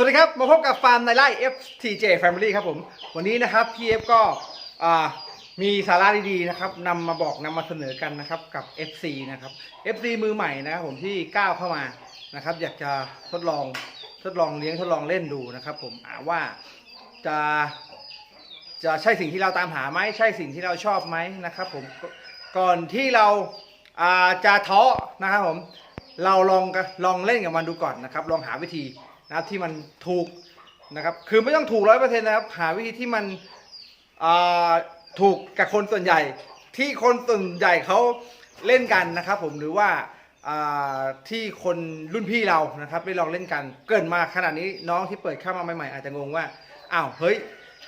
สวัสดีครับ มาพบกับฟาร์มในไร่ FTJ Family ครับผม วันนี้นะครับ PF ก็อ่ามีสาระดีๆนะครับนำมาบอกนำมาเสนอกันนะครับกับ FC นะครับ FC มือใหม่นะครับผมที่ก้าวเข้ามานะครับ อยากจะทดลองทดลองเลี้ยงทดลองเล่นดูนะครับ ผมว่าจะจะใช่สิ่งที่เราตามหาไหมใช่สิ่งที่เราชอบไหมนะครับ ผมก่อนที่เราจะท้อนะครับผมเราลองกันลองเล่นกับมันดูก่อนนะครับ ลองหาวิธี นะครับที่มันถูกนะครับคือไม่ต้องถูกร้อยเปอร์เซ็นต์นะครับหาวิธีที่มันถูกกับคนส่วนใหญ่ที่คนส่วนใหญ่เขาเล่นกันนะครับ ผมหรือว่าอ่าที่คนรุ่นพี่เรานะครับได้ลองเล่นกัน เกินมาขนาดนี้น้องที่เปิดเข้ามาใหม่ๆอาจจะงงว่าอ้าวเฮ้ย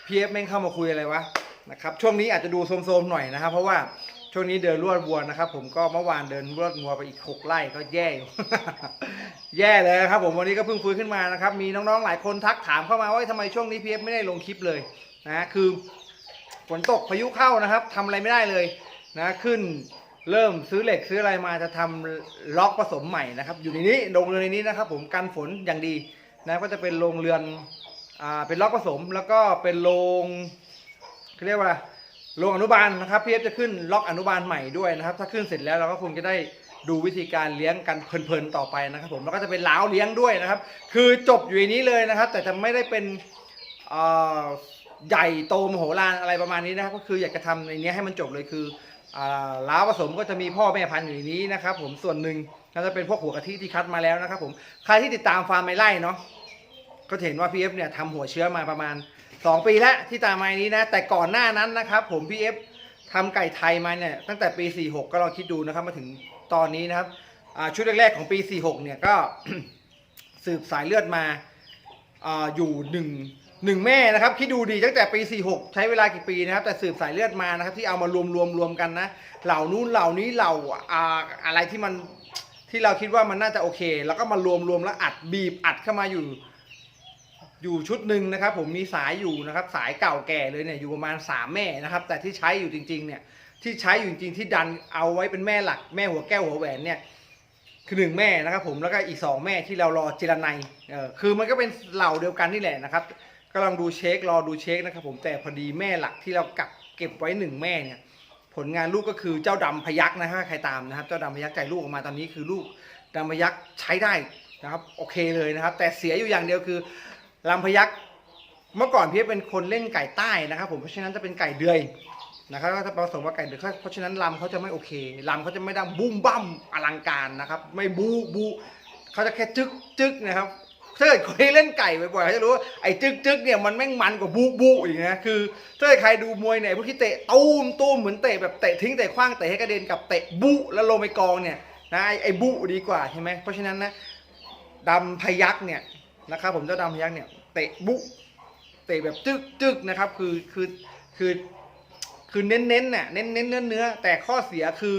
พีเอฟแม่งเข้ามาคุยอะไรวะนะครับช่วงนี้อาจจะดูโซมๆหน่อยนะครับ เพราะว่า ช่วงนี้เดินรวดวัวนะครับ ผมก็เมื่อวานเดินรวดงัวไปอีกหกไร่ก็แย่อยู่แย่เลยครับ ผมวันนี้ก็เพิ่งฟื้นขึ้นมานะครับ มีน้องๆหลายคนทักถามเข้ามาว่าทำไมช่วงนี้พีเอฟไม่ได้ลงคลิปเลยนะคือฝนตกพายุเข้านะครับทำอะไรไม่ได้เลยนะขึ้นเริ่มซื้อเหล็กซื้ออะไรมาจะทำล็อกผสมใหม่นะครับ อยู่ในนี้โรงเรือนในนี้นะครับ ผมกันฝนอย่างดีนะก็จะเป็นโรงเรือนอ่าเป็นล็อกผสมแล้วก็เป็นโรงเขาเรียกว่า โรงอนุบาลนะครับพีเอฟจะขึ้นล็อกอนุบาลใหม่ด้วยนะครับ ถ้าขึ้นเสร็จแล้วเราก็คงจะได้ดูวิธีการเลี้ยงกันเพลินๆต่อไปนะครับผมแล้วก็จะเป็นล้าวเลี้ยงด้วยนะครับ คือจบอยู่ในนี้เลยนะครับ แต่จะไม่ได้เป็นใหญ่โตมโหฬารอะไรประมาณนี้นะครับ ก็คืออยากจะทำในนี้ให้มันจบเลยคือล้าวผสมก็จะมีพ่อแม่พันธุ์อยู่ในนี้นะครับ ผมส่วนหนึ่งก็จะเป็นพวกหัวกะทิที่คัดมาแล้วนะครับ ผมใครที่ติดตามฟาร์มไม่ไล่เนาะก็เห็นว่า PF เนี่ยทำหัวเชื้อมาประมาณ 2ปีแล้วที่ตามมานี้นะ แต่ก่อนหน้านั้นนะครับผม PF ทำไก่ไทยมาเนี่ยตั้งแต่ปี 46 ก็ลองคิดดูนะครับมาถึงตอนนี้นะครับชุดแรกๆของปี 46 เนี่ยก็สืบสายเลือดมาออยู่หนึ่งหนึ่งแม่นะครับคิดดูดีตั้งแต่ปี 46 ใช้เวลากี่ปีนะครับ แต่สืบสายเลือดมานะครับ ที่เอามารวมรวมรวมกันนะ เหล่านู้นเหล่านี้เหล่าอ่าอะไรที่มันที่เราคิดว่ามันน่าจะโอเค แล้วก็มารวมรวมแล้วอัดบีบอัดเข้ามาอยู่ อยู่ชุดหนึ่งนะครับ ผมมีสายอยู่นะครับ สายเก่าแก่เลยเนี่ยอยู่ประมาณ 3 แม่นะครับ แต่ที่ใช้อยู่จริง ๆ เนี่ยที่ใช้อยู่จริงที่ดันเอาไว้เป็นแม่หลักแม่หัวแก้วหัวแหวนเนี่ยคือหนึ่งแม่นะครับ ผมแล้วก็อีก 2 แม่ที่เรารอเจรไนยเออคือมันก็เป็นเหล่าเดียวกันนี่แหละนะครับกำลังดูเช็ครอดูเช็คนะครับ ผมแต่พอดีแม่หลักที่เรากักเก็บไว้หนึ่งแม่เนี่ย ผลงานลูกก็คือเจ้าดำพยักนะฮะใครตามนะครับ เจ้าดำพยักใจลูกออกมาตอนนี้คือลูกดำพยักใช้ได้นะครับ โอเคเลยนะครับ แต่เสียอยู่อย่างเดียวคือ ลำพยักเมื่อก่อนพี่เป็นคนเล่นไก่ใต้นะครับ ผมเพราะฉะนั้นจะเป็นไก่เดือยนะครับก็จะผสมกับไก่เดือยเพราะฉะนั้นลำเขาจะไม่โอเคลำเขาจะไม่ดังบุ้มบั้มอลังการนะครับ ไม่บูบูเขาจะแค่จึกจึกนะครับถ้าเกิดคนที่เล่นไก่บ่อยๆเขาจะรู้ว่าไอ้จึกจึกเนี่ยมันแม่งมันกว่าบูบูอีกนะคือถ้าเกิดใครดูมวยเนี่ยพวกที่เตะตูมตูมเหมือนเตะแบบเตะทิ้งเตะขว้างเตะให้กระเด็นกับเตะบุแล้วลงไปกองเนี่ยนะไอ้ไอ้บุดีกว่าใช่ไหมเพราะฉะนั้นนะดำพยักเนี่ย นะครับผมเจ้าดำพยักเนี่ยเตะบุเตะแบบจึกจึกนะครับคือคือคือคือเน้นเน้นเนี่ยเน้นเน้นเนื้อเนื้อแต่ข้อเสียคือ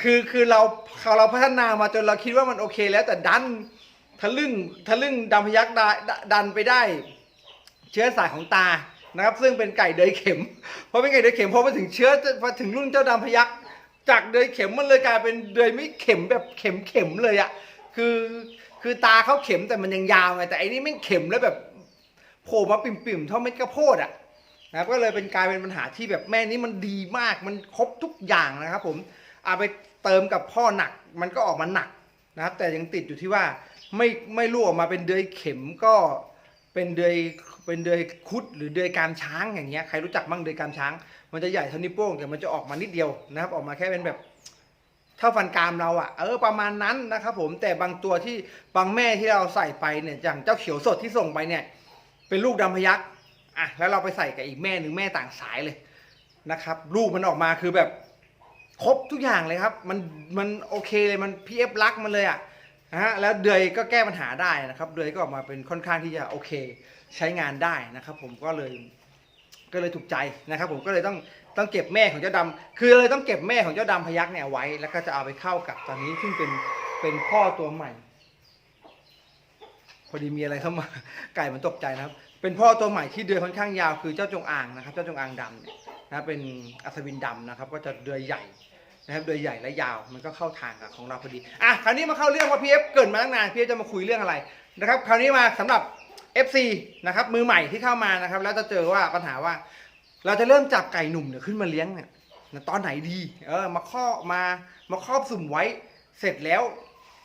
คือคือเราเราพัฒนามาจนเราคิดว่ามันโอเค แล้วแต่ดันทะลึ่งทะลึ่งดำพยักดาดันไปได้ เชื้อสายของตานะครับ ซึ่งเป็นไก่เดยเข็มเพอเป็นไก่เดยเข็มพอมาถึงเชื้อพอถึงรุ่นเจ้าดำพยักจากเดยเข็มมันเลยกลายเป็นเดยไม่เข็มแบบเข็มเข็มเลยอะคือ คือตาเขาเข็มแต่มันยังยาวไงแต่อันนี้ไม่เข็มแล้วแบบโผล่มาปิ่มๆเท่าเม็ดข้าวโพดอะนะครับก็เลยเป็นกลายเป็นปัญหาที่แบบแม่นี้มันดีมากมันครบทุกอย่างนะครับผมเอาไปเติมกับพ่อหนักมันก็ออกมาหนักนะครับ แต่ยังติดอยู่ที่ว่าไม่ไม่ลูกออกมาเป็นเดือยเข็มก็เป็นเดือยเป็นเดือยคุดหรือเดือยการช้างอย่างเงี้ยใครรู้จักบ้างเดือยการช้าง มันจะใหญ่เท่านิ้วโป้งแต่มันจะออกมานิดเดียวนะครับ ออกมาแค่เป็นแบบ ท่าฟันกรามเราอะ่ะเออประมาณนั้นนะครับผมแต่บางตัวที่บางแม่ที่เราใส่ไปเนี่ยอย่างเจ้าเขียวสดที่ส่งไปเนี่ยเป็นลูกดำพยักอะแล้วเราไปใส่กับอีกแม่หนึ่งแม่ต่างสายเลยนะครับลูกมันออกมาคือแบบครบทุกอย่างเลยครับมันมันโอเคเลยมันพีเอฟรักมันเลยอะ่ะนะฮะแล้วเดือยก็แก้ปัญหาได้นะครับ เดือยก็ออกมาเป็นค่อนข้างที่จะโอเค ใช้งานได้นะครับ ผมก็เลยก็เลยถูกใจนะครับ ผมก็เลยต้อง ต้องเก็บแม่ของเจ้าดำคือเลยต้องเก็บแม่ของเจ้าดำพยักเนี่ยไว้ แล้วก็จะเอาไปเข้ากับตอนนี้ซึ่งเป็นเป็นพ่อตัวใหม่ พอดีมีอะไรเข้ามา ไก่มันตกใจนะครับ เป็นพ่อตัวใหม่ที่เดือยค่อนข้างยาวคือเจ้าจงอางนะครับ เจ้าจงอางดำเนี่ยนะเป็นอัศวินดำนะครับ ก็จะเดือยใหญ่นะครับโดยใหญ่และยาวมันก็เข้าทางกับของเราพอดีอะคราวนี้มาเข้าเรื่องว่าพีเอฟเกิดมาตั้งนานพีเอฟจะมาคุยเรื่องอะไรนะครับ คราวนี้มาสำหรับ FC นะครับมือใหม่ที่เข้ามานะครับ แล้วจะเจอว่าปัญหาว่า เราจะเริ่มจับไก่หนุ่มเนี่ยขึ้นมาเลี้ยงเนี่ยตอนไหนดี เออ มาครอบมา มาครอบสุ่มไว้ เสร็จแล้ว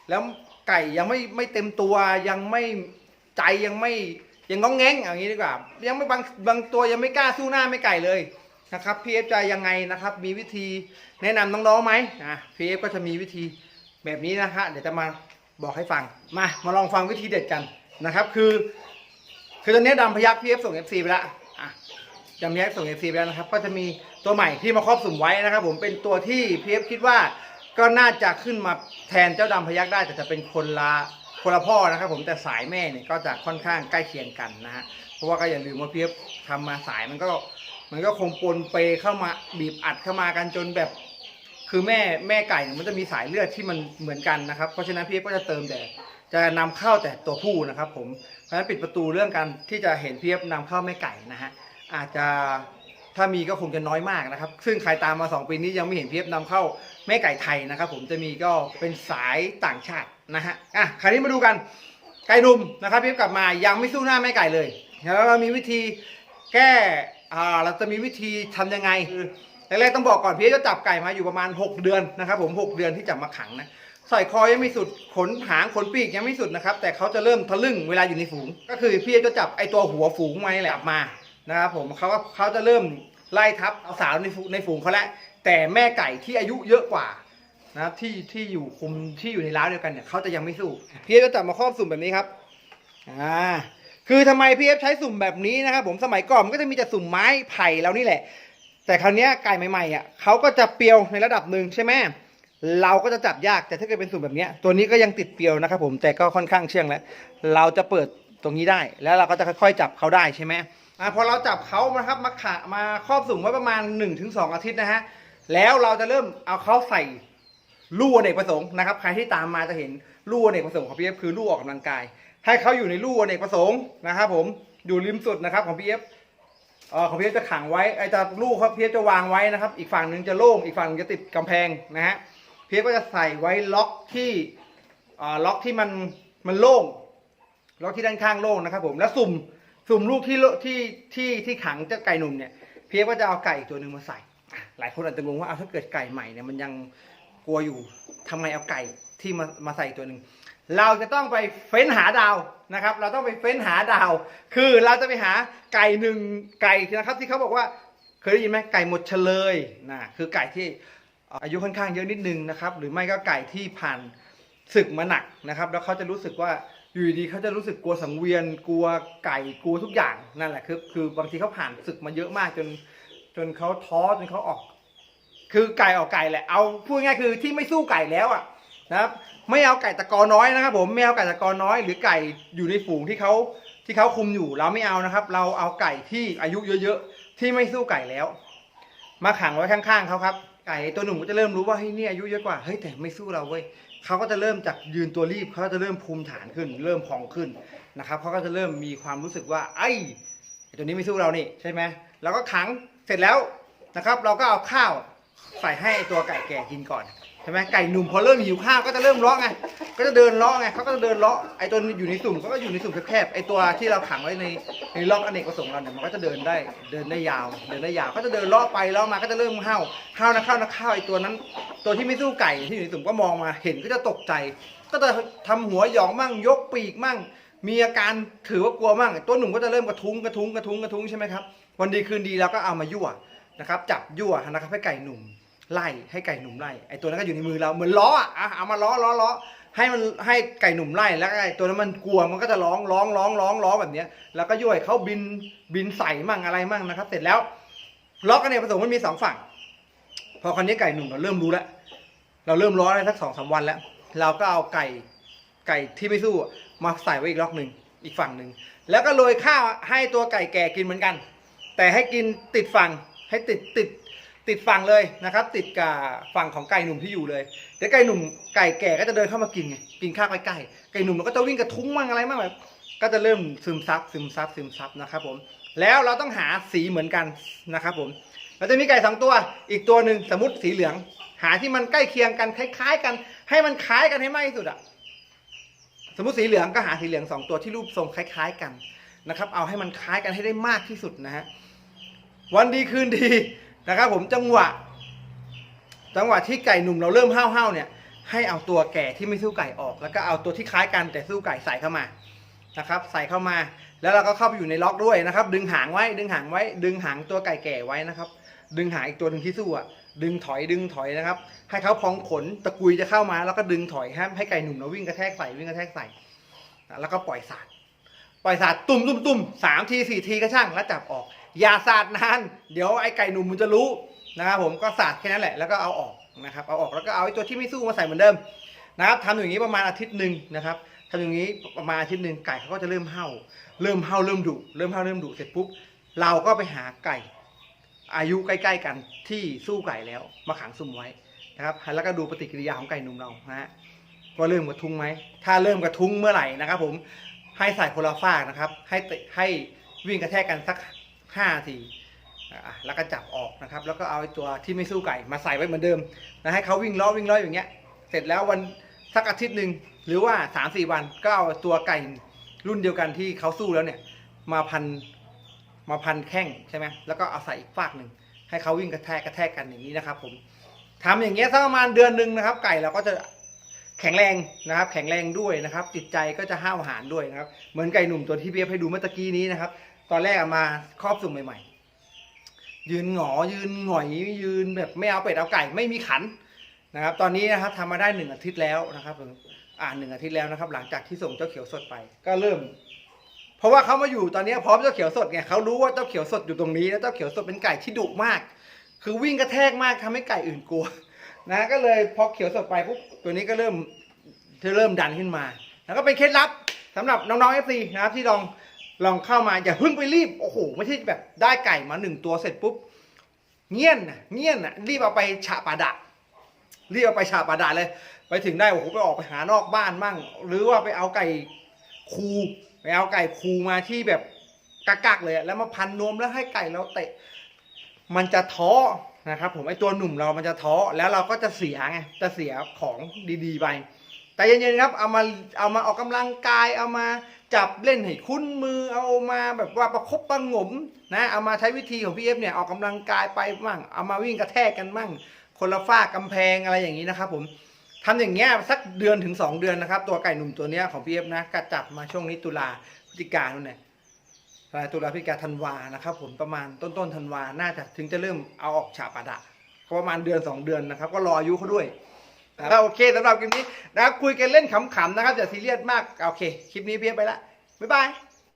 แล้วไก่ยังไม่ไม่เต็มตัวยังไม่ใจยังไม่ยังง้องแง้งอย่างนี้ดีกว่า ยังไม่บางบางตัวยังไม่กล้าสู้หน้าไม่ไก่เลยนะครับพีเอฟจะยังไงนะครับ มีวิธีแนะนำน้องๆไหมอะพีเอฟก็จะมีวิธีแบบนี้นะฮะเดี๋ยวจะมาบอกให้ฟังมามาลองฟังวิธีเด็ดกันนะครับ คือ คือตอนนี้ดำพยักพีเอฟส่งเอฟซีไปแล้ว อะดำพยักส่งเอซีไปแล้วนะครับ ก็จะมีตัวใหม่ที่มาครอบสุ่มไว้นะครับ ผมเป็นตัวที่พีเอฟคิดว่าก็น่าจะขึ้นมาแทนเจ้าดำพยักได้แต่จะเป็นคนละคนละพ่อนะครับ ผมแต่สายแม่เนี่ยก็จะค่อนข้างใกล้เคียงกันนะฮะเพราะว่าก็อย่าลืมว่าพีเอฟทำมาสายมันก็มันก็คงปนเปเข้ามาบีบอัดเข้ามากันจนแบบ คือแม่แม่ไก่เนี่ยมันจะมีสายเลือดที่มันเหมือนกันนะครับ เพราะฉะนั้นพีเอฟก็จะเติมแต่จะนำเข้าแต่ตัวผู้นะครับ ผมเพราะฉะนั้นปิดประตูเรื่องการที่จะเห็นพีเอฟนำเข้าแม่ไก่นะฮะ อาจจะถ้ามีก็คงจะน้อยมากนะครับ ซึ่งใครตามมา 2 ปีนี้ยังไม่เห็นเพี่เอฟนำเข้าแม่ไก่ไทยนะครับ ผมจะมีก็เป็นสายต่างชาตินะฮะอะคราวนี้มาดูกันไก่หนุ่มนะครับเพี่เอฟกลับมายังไม่สู้หน้าแม่ไก่เลยแล้วเรามีวิธีแก้อ่าเราจะมีวิธีทำยังไงแรกๆต้องบอกก่อนพี่จะจับไก่มาอยู่ประมาณ 6 เดือนนะครับผม6เดือนที่จับมาขังนะใส่คอยังไม่สุดขนหางขนปีกยังไม่สุดนะครับแต่เขาจะเริ่มทะลึ่งเวลาอยู่ในฝูง ก็คือพี่จะจับไอตัวหัวฝูงมาแหละจับมา นะครับผมเขาก็เขาจะเริ่มไล่ทับเอาสาวในฝูงในฝูงเขาแล้วแต่แม่ไก่ที่อายุเยอะกว่านะครับที่ที่อยู่คุมที่อยู่ในร้านเดียวกันเนี่ยเขาจะยังไม่สู้พี่เอฟจะจับมาครอบสุ่มแบบนี้ครับอ่าคือทำไมพี่เอฟใช้สุ่มแบบนี้นะครับผมสมัยก่อนมันก็จะมีแต่สุ่มไม้ไผ่แล้วนี่แหละ แต่คราวนี้ไก่ใหม่ๆอะเขาก็จะเปรียวในระดับหนึ่งใช่ไหมเราก็จะจับยากแต่ถ้าเกิดเป็นสุ่มแบบนี้ตัวนี้ก็ยังติดเปรียวนะครับผมแต่ก็ค่อนข้างเชื่องแล้ว เราจะเปิดตรงนี้ได้ แล้วเราก็จะค่อยๆจับเขาได้ใช่ไหม อะพอเราจับเขานะครับมาขะมาครอบสุ่มไว้ประมาณ 1-2 อาทิตย์นะฮะแล้วเราจะเริ่มเอาเขาใส่ลู่อเนกประสงค์นะครับใครที่ตามมาจะเห็นลู่อเนกประสงค์ของพีเอฟคือลู่ออกกำลังกาย ให้เขาอยู่ในลู่อเนกประสงค์นะครับผมอยู่ริมสุดนะครับของพีเอฟเออของพี่เอฟจะขังไว้ไอ้จะลูกครับพี่เอฟจะวางไว้นะครับ อีกฝั่งหนึ่งจะโล่งอีกฝั่งหนึ่งจะติดกำแพงนะฮะพี่เอฟก็จะใส่ไว้ล็อกที่อ่าล็อกที่มันมันโล่งล็อกที่ด้านข้างโล่งนะครับผมแล้วสุ่ม สุ่มลูกที่ที่ที่ที่ขังเจ้าไก่หนุ่มเนี่ยเพี่เอฟก็จะเอาไก่อีกตัวหนึ่งมาใส่ หลายคนอาจจะงงว่าเอาถ้าเกิดไก่ใหม่เนี่ยมันยังกลัวอยู่ทำไงเอาไก่ที่มามาใส่ตัวหนึ่งเราจะต้องไปเฟ้นหาดาวนะครับ เราต้องไปเฟ้นหาดาว คือเราจะไปหาไก่หนึ่งไก่นะครับ ที่เขาบอกว่าเคยได้ยินไหมไก่หมดเฉลยนะคือไก่ที่อายุค่อนข้างเยอะนิดนึงนะครับ หรือไม่ก็ไก่ที่ผ่านศึกมาหนักนะครับ แล้วเขาจะรู้สึกว่า อยู่ดีเขาจะรู้สึกกลัวสังเวียน กลัวไก่กลัวทุกอย่างนั่นแหละคือคือบางทีเขาผ่านศึกมาเยอะมากจน จนเขาท้อจนเขาออก คือไก่ออกไก่แหละเอาพูดง่ายคือที่ไม่สู้ไก่แล้วอะนะครับ ไม่เอาไก่ตะกอน้อยนะครับ ผมไม่เอาไก่ตะกอน้อย หรือไก่อยู่ในฝูงที่เขาที่เขาคุมอยู่เราไม่เอานะครับ เราเอาไก่ที่อายุเยอะๆที่ไม่สู้ไก่แล้ว มาขังไว้ข้างๆเขาครับไก่ตัวหนุ่มก็จะเริ่มรู้ว่าเฮ้ยนี่อายุเยอะกว่าเฮ้ยแต่ไม่สู้เราเว้ย เขาก็จะเริ่มจากยืนตัวรีบเขาจะเริ่มภูมิฐานขึ้น เริ่มพองขึ้นนะครับเขาก็จะเริ่มมีความรู้สึกว่า ไอ้ตัวนี้ไม่สู้เรานี่ใช่ไหมเราก็ขังเสร็จแล้วนะครับ เราก็เอาข้าวใส่ให้ตัวไก่แก่กินก่อน ช่ไหมไก่หนุ่มพอเริ่มหิวข้าวก็จะเริ่มเลาะไง ก็จะเดินเลาะไงเขาก็จะเดินเลาะไอ้ตัวอยู่ในสุ่มเขาก็อยู่ในสุ่มแคบๆไอ้ตัวที่เราขังไว้ในในล็อกอเนกประสงค์เราเนี่ยมันก็จะเดินได้เดินได้ยาว เดินได้ยาวก็จะเดินเลาะไปเลาะมาก็จะเริ่มห้าวห้าวนะข้าวนะข้าวไอ้ตัวนั้น ตัวที่ไม่สู้ไก่ที่อยู่ในสุ่มก็มองมาเห็นก็จะตกใจ ก็จะทำหัวหยองมั่งยกปีกมั่ง มีอาการถือว่ากลัวมั่งตัวหนุ่มก็จะเริ่มกระทุ้งกระทุ้งกระทุ้งกระทุ้งใช่ไหมครับวันดีคืนดีเราก็เอามายั่วนะครับจับยั่วนะครับให้ไก่หนุ่ม ไล่ให้ไก่หนุ่มไล่ไอตัวนั้นก็อยู่ในมือเราเหมือนล้ออะอะเอามาล้อล้อล้อให้มันให้ไก่หนุ่มไล่แล้วไอตัวนั้นมันกลัวมันก็จะร้องร้องร้องร้องร้องแบบนี้แล้วก็ย่อยเขาบินบินใส่มั่งอะไรมั่งนะครับ เสร็จแล้วล็อกกันเนี่ยผสมมันมีสองฝั่ง พอคราวนี้ไก่หนุ่มเราเริ่มรู้แล้วเราเริ่มร้อนได้สักสองสามวันแล้ว เราก็เอาไก่ไก่ที่ไม่สู้มาใส่ไว้อีกล็อกหนึ่งอีกฝั่งหนึ่งแล้วก็โรยข้าวให้ตัวไก่แก่กินเหมือนกัน แต่ให้กินติดฝั่งให้ติดติด ติดฝั่งเลยนะครับ ติดกับฝั่งของไก่หนุ่มที่อยู่เลยเดี๋ยวไก่หนุ่มไก่แก่ก็จะเดินเข้ามากินไงกินข้าวใกล้ๆไก่หนุ่มมันก็จะวิ่งกระทุ้งมั่งอะไรมั่งแบบก็จะเริ่มซึมซับซึมซับซึมซับนะครับผมแล้วเราต้องหาสีเหมือนกันนะครับผมเราจะมีไก่สองตัวอีกตัวหนึ่งสมมติสีเหลือง หาที่มันใกล้เคียงกันคล้าย ๆ กัน ให้มันคล้ายกันให้มากที่สุดอะสมมติสีเหลืองก็หาสีเหลืองสองตัวที่รูปทรงคล้ายๆกันนะครับ เอาให้มันคล้ายกันให้ได้มากที่สุดนะฮะวันดีคืนดี นะครับผมจังหวะ จังหวะที่ไก่หนุ่มเราเริ่มห้าวๆเนี่ยให้เอาตัวแก่ที่ไม่สู้ไก่ออก แล้วก็เอาตัวที่คล้ายกันแต่สู้ไก่ใส่เข้ามานะครับ ใส่เข้ามา แล้วเราก็เข้าไปอยู่ในล็อกด้วยนะครับ ดึงหางไว้ ดึงหางไว้ ดึงหางตัวไก่แก่ไว้นะครับ ดึงหางอีกตัวหนึ่งที่สู้อะดึงถอยดึงถอยนะครับ ให้เขาพองขนตะกุยจะเข้ามาแล้วก็ดึงถอยให้ให้ไก่หนุ่มเราวิ่งกระแทกใส่วิ่งกระแทกใส่แล้วก็ปล่อยสาดปล่อยสาดตุ่มตุ่มตุ่มสามทีสี่ทีก็ช่างแล้วจับออก อย่าสาดนาน เดี๋ยวไอ้ไก่หนุ่มมันจะรู้นะครับผมก็สาดแค่นั้นแหละแล้วก็เอาออกนะครับเอาออกแล้วก็เอาไอ้ตัวที่ไม่สู้มาใส่เหมือนเดิมนะครับทำอย่างนี้ประมาณอาทิตย์หนึ่งนะครับทำอย่างนี้ประมาณอาทิตย์หนึ่งไก่เขาก็จะเริ่มเห่า เริ่มเห่าเริ่มดุเริ่มเห่าเริ่มดุเสร็จปุ๊บเราก็ไปหาไก่ อายุใกล้ๆกันที่สู้ไก่แล้วมาขังซุ่มไว้นะครับแล้วก็ดูปฏิกิริยาของไก่หนุ่มเรานะฮะว่าเริ่มกระทุ้งไหมถ้าเริ่มกระทุ้งเมื่อไหร่นะครับ ผมให้ใส่โคละฟากนะครับ ให้ให้วิ่งกระแทกกันสัก ห้าทีแล้วก็จับออกนะครับ แล้วก็เอาตัวที่ไม่สู้ไก่มาใส่ไว้เหมือนเดิมนะให้เขาวิ่งล้อวิ่งล้ออย่างเงี้ย เสร็จแล้ววันสักอาทิตย์หนึ่งหรือว่าสามสี่วันก็เอาตัวไก่รุ่นเดียวกันที่เขาสู้แล้วเนี่ยมาพันมาพันแข้งใช่ไหมแล้วก็เอาใส่อีกฟากหนึ่งให้เขาวิ่งกระแทกกระแทกกันอย่างนี้นะครับ ผมทำอย่างเงี้ยสักประมาณเดือนหนึ่งนะครับ ไก่เราก็จะแข็งแรงนะครับ แข็งแรงด้วยนะครับ จิตใจก็จะห้าวหาญด้วยนะครับ เหมือนไก่หนุ่มตัวที่เบียบให้ดูเมื่อตะกี้นี้นะครับ ตอนแรกมาครอบสุ่มใหม่ๆ ยืนหงอยืนหงอยยืนแบบไม่เอาเป็ดเอาไก่ไม่มีขันนะครับ ตอนนี้นะครับทำมาได้หนึ่งอาทิตย์แล้วนะครับอ่านหนึ่งอาทิตย์แล้วนะครับ หลังจากที่ส่งเจ้าเขียวสดไป ก็เริ่ม เพราะว่าเขามาอยู่ตอนนี้พร้อมเจ้าเขียวสดไงเขารู้ว่าเจ้าเขียวสดอยู่ตรงนี้แล้วเจ้าเขียวสดเป็นไก่ที่ดุมาก คือวิ่งกระแทกมากทำให้ไก่อื่นกลัวนะก็เลยพอเขียวสดไปปุ๊บตัวนี้ก็เริ่มจะเริ่มดันขึ้นมา แล้วก็เป็นเคล็ดลับสำหรับน้องๆเอฟซีนะครับที่ลอง ลองเข้ามาอย่าเพิ่งไปรีบโอ้โหไม่ใช่แบบได้ไก่มาหนึ่งตัวเสร็จปุ๊บเงี้ยนนะเงี้ยนนะรีบเอาไปฉะปาดะรีบเอาไปฉาปาดาเลย ไปถึงได้โอ้โหไปออกไปหานอกบ้านมั่ง หรือว่าไปเอาไก่คูไปเอาไก่คูมาที่แบบกักๆเลยแล้วมาพันนวมแล้วให้ไก่เราเตะ มันจะท้อนะครับ ผมไอตัวหนุ่มเรามันจะท้อแล้วเราก็จะเสียไงจะเสียของดีๆไปแต่เย็นๆครับเอามาเอามาออกกำลังกายเอามา จับเล่นให้คุ้นมือเอามาแบบว่าประคบประงมนะเอามาใช้วิธีของพี่เอฟเนี่ยออกกำลังกายไปมั่งเอามาวิ่งกระแทกกันมั่ง คนละฝ้ากกำแพงอะไรอย่างนี้นะครับผมทำอย่างเงี้ยสักเดือนถึง 2 เดือนนะครับ ตัวไก่หนุ่มตัวเนี้ยของพี่เอฟนะก็จับมาช่วงนี้ตุลาพฤศจิกานู่นเนี่ย ตุลาพฤศจิกาธันวานะครับ ผมประมาณต้นต้นธันวาน่าจะถึงจะเริ่มเอาออกฉาปาดะประมาณเดือน 2 เดือนนะครับ ก็รออายุเขาด้วย นะครับโอเคสำหรับคลิปนี้นะครับคุยกันเล่นขำๆนะครับอย่าซีเรียสมากโอเคคลิปนี้พี่เอฟไปละบ๊ายบาย